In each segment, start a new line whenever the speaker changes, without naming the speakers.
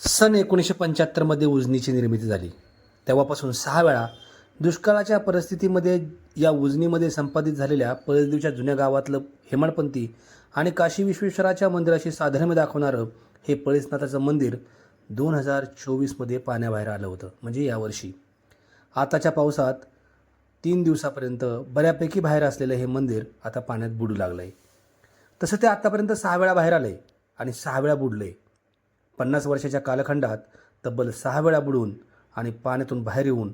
सन एकोणीसशे पंच्याहत्तरमध्ये उजनीची निर्मिती झाली. तेव्हापासून सहा वेळा दुष्काळाच्या परिस्थितीमध्ये या उजनीमध्ये संपादित झालेल्या पळदेवच्या जुन्या गावातलं हेमाडपंथी आणि काशी विश्वेश्वराच्या मंदिराशी साधर्म्य दाखवणारं हे पळसनाथाचं मंदिर दोन हजार चोवीसमध्ये पाण्याबाहेर आलं होतं म्हणजे यावर्षी. आताच्या पावसात तीन दिवसापर्यंत बऱ्यापैकी बाहेर असलेलं हे मंदिर आता पाण्यात बुडू लागलं आहे तसं ते आत्तापर्यंत सहा वेळा बाहेर आलं आहे आणि सहा वेळा बुडलं आहे पन्नास वर्षाच्या कालखंडात तब्बल सहा वेळा बुडून आणि पाण्यातून बाहेर येऊन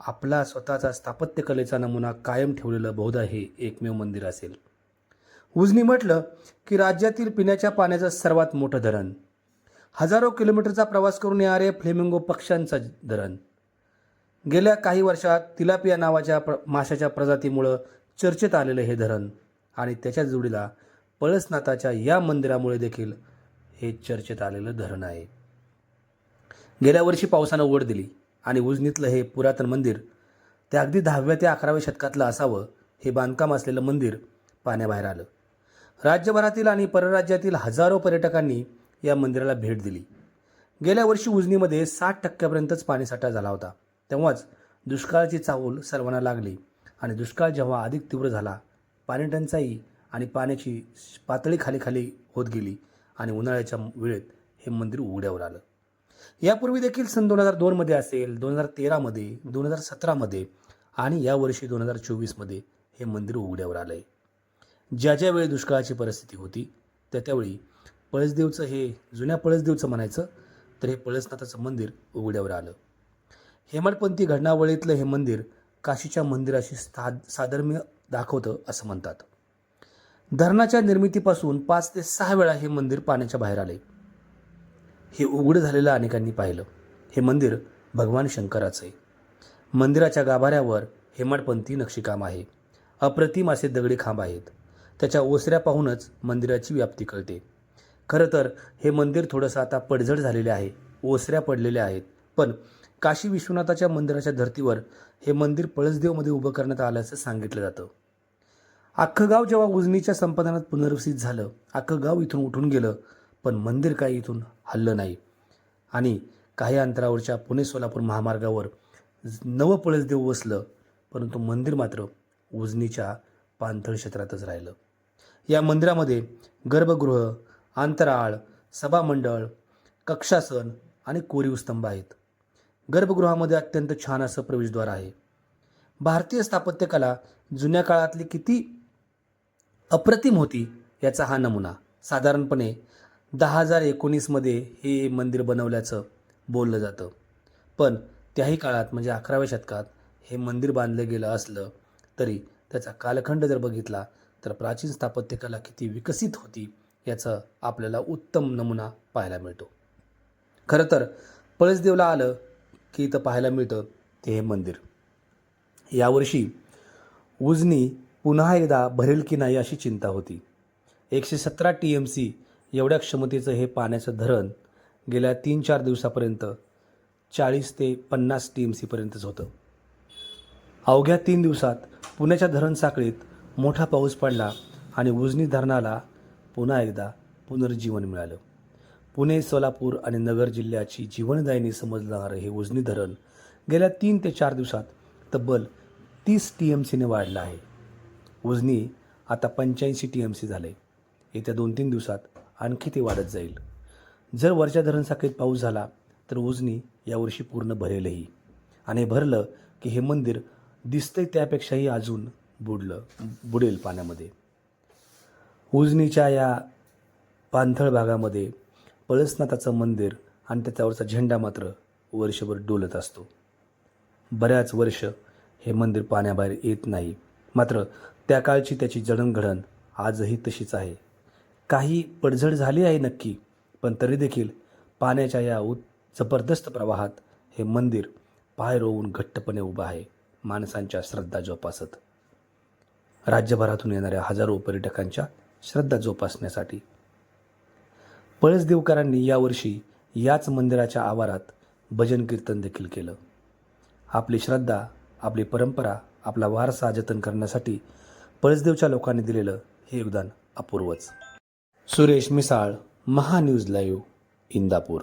आपला स्वतःचा स्थापत्यकलेचा नमुना कायम ठेवलेलं बहुधा हे एकमेव मंदिर असेल. उजनी म्हटलं की राज्यातील पिण्याच्या पाण्याचं सर्वात मोठं धरण. हजारो किलोमीटरचा प्रवास करून येणारे फ्लेमिंगो पक्ष्यांचं धरण. गेल्या काही वर्षात तिलापिया नावाच्या प्र माशाच्या प्रजातीमुळं चर्चेत आलेलं हे धरण आणि त्याच्या जोडीला पळसनाथाच्या या मंदिरामुळे देखील हे चर्चेत आलेलं धरण आहे. गेल्या वर्षी पावसानं ओढ दिली आणि उजनीतलं हे पुरातन मंदिर ते अगदी दहाव्या ते अकराव्या शतकातलं असावं हे बांधकाम असलेलं मंदिर पाण्याबाहेर आलं. राज्यभरातील आणि परराज्यातील हजारो पर्यटकांनी या मंदिराला भेट दिली. गेल्या वर्षी उजनीमध्ये साठ टक्क्यापर्यंतच पाणीसाठा झाला होता. तेव्हाच दुष्काळाची चाहूल सर्वांना लागली आणि दुष्काळ जेव्हा अधिक तीव्र झाला पाणी टंचाई आणि पाण्याची पातळी खाली खाली होत गेली आणि उन्हाळ्याच्या वेळेत हे मंदिर उघड्यावर आलं. यापूर्वी देखील सन दोन हजार दोनमध्ये असेल दोन हजार तेरामध्ये दोन हजार सतरामध्ये आणि यावर्षी दोन हजार चोवीसमध्ये हे मंदिर उघड्यावर आलं आहे ज्या ज्या वेळी दुष्काळाची परिस्थिती होती त्या त्यावेळी पळसदेवचं हे जुन्या पळसदेवचं म्हणायचं तर हे पळसनाथाचं मंदिर उघड्यावर आलं. हेमाडपंथी घडणावळीतलं हे मंदिर काशीच्या मंदिराशी सा साधर्म्य दाखवतं असं म्हणतात. धरणाच्या निर्मितीपासून पाच ते सहा वेळा हे मंदिर पाण्याच्या बाहेर आले. हे उघड झालेलं अनेकांनी पाहिलं. हे मंदिर भगवान शंकराचं आहे. मंदिराच्या गाभाऱ्यावर हेमाडपंथी नक्षीकाम आहे. अप्रतिम असे दगडी खांब आहेत. त्याच्या ओसऱ्या पाहूनच मंदिराची व्याप्ती कळते. खरं तर हे मंदिर थोडंसं आता पडझड झालेले आहे ओसऱ्या पडलेल्या आहेत. पण काशी विश्वनाथाच्या मंदिराच्या धर्तीवर हे मंदिर पळसदेवमध्ये उभं करण्यात आल्याचं सांगितलं जातं. अख्खं गाव जेव्हा उजनीच्या संपादनात पुनर्वसित झालं अख्खं गाव इथून उठून गेलं पण मंदिर काही इथून हल्लं नाही. आणि काही अंतरावरच्या पुणे सोलापूर महामार्गावर नवं पळसदेव वसलं परंतु मंदिर मात्र उजनीच्या पाणथळ क्षेत्रातच राहिलं. या मंदिरामध्ये गर्भगृह अंतराळ सभामंडळ कक्षासन आणि कोरीव स्तंभ आहेत. गर्भगृहामध्ये अत्यंत छान असं प्रवेशद्वार आहे. भारतीय स्थापत्यकला जुन्या काळातली किती अप्रतिम होती याचा हा नमुना. साधारणपणे दहा हजार एकोणीसमध्ये हे मंदिर बनवल्याचं बोललं जातं. पण त्याही काळात म्हणजे अकराव्या शतकात हे मंदिर बांधलं गेलं असलं तरी त्याचा कालखंड जर बघितला तर प्राचीन स्थापत्यकला किती विकसित होती याचा आपल्याला उत्तम नमुना पाहायला मिळतो. खरं तर पळसदेवला आलं की इथं पाहायला मिळतं ते हे मंदिर. यावर्षी उजनी पुन्हा एकदा भरेल की नाही अशी चिंता होती. एकशे सतरा टी एम सी एवढ्या क्षमतेचं हे पाण्याचं धरण गेल्या तीन चार दिवसापर्यंत चाळीस ते पन्नास टी एम सीपर्यंतच होतं. अवघ्या तीन दिवसात पुण्याच्या धरण साखळीत मोठा पाऊस पडला आणि उजनी धरणाला पुन्हा एकदा पुनर्जीवन मिळालं. पुणे सोलापूर आणि नगर जिल्ह्याची जीवनदायिनी समजलं हे उजनी धरण गेल्या तीन ते चार दिवसात तब्बल तीस टी एम सीने वाढलं आहे. उजनी आता पंच्याऐंशी टी एम सी झाले. येत्या दोन तीन दिवसात आणखी ते वाढत जाईल. जर वरच्या धरणसाखळीत पाऊस झाला तर उजनी यावर्षी पूर्ण भरेलही. आणि भरलं की हे मंदिर दिसतंय त्यापेक्षाही अजून बुडलं बुडेल पाण्यामध्ये. उजनीच्या या पाणथळ भागामध्ये पळसनाथाचं मंदिर आणि त्याच्यावरचा झेंडा मात्र वर्षभर डोलत असतो. बऱ्याच वर्ष हे मंदिर पाण्याबाहेर येत नाही. मात्र त्या काळची त्याची जडणघडण आजही तशीच आहे. काही पडझड झाली आहे नक्की पण तरी देखील पाण्याच्या या उत् जबरदस्त प्रवाहात हे मंदिर पाय रोवून घट्टपणे उभं आहे माणसांच्या श्रद्धा जोपासत. राज्यभरातून येणाऱ्या हजारो पर्यटकांच्या श्रद्धा जोपासण्यासाठी. पळसदेवकरांनी यावर्षी याच मंदिराच्या आवारात भजन कीर्तन देखील केलं. आपली श्रद्धा आपली परंपरा आपला वारसा जतन करण्यासाठी पळसदेवच्या लोकांनी दिलेलं हे योगदान अपूर्वच. सुरेश मिसाळ महान्यूज लाईव्ह इंदापूर.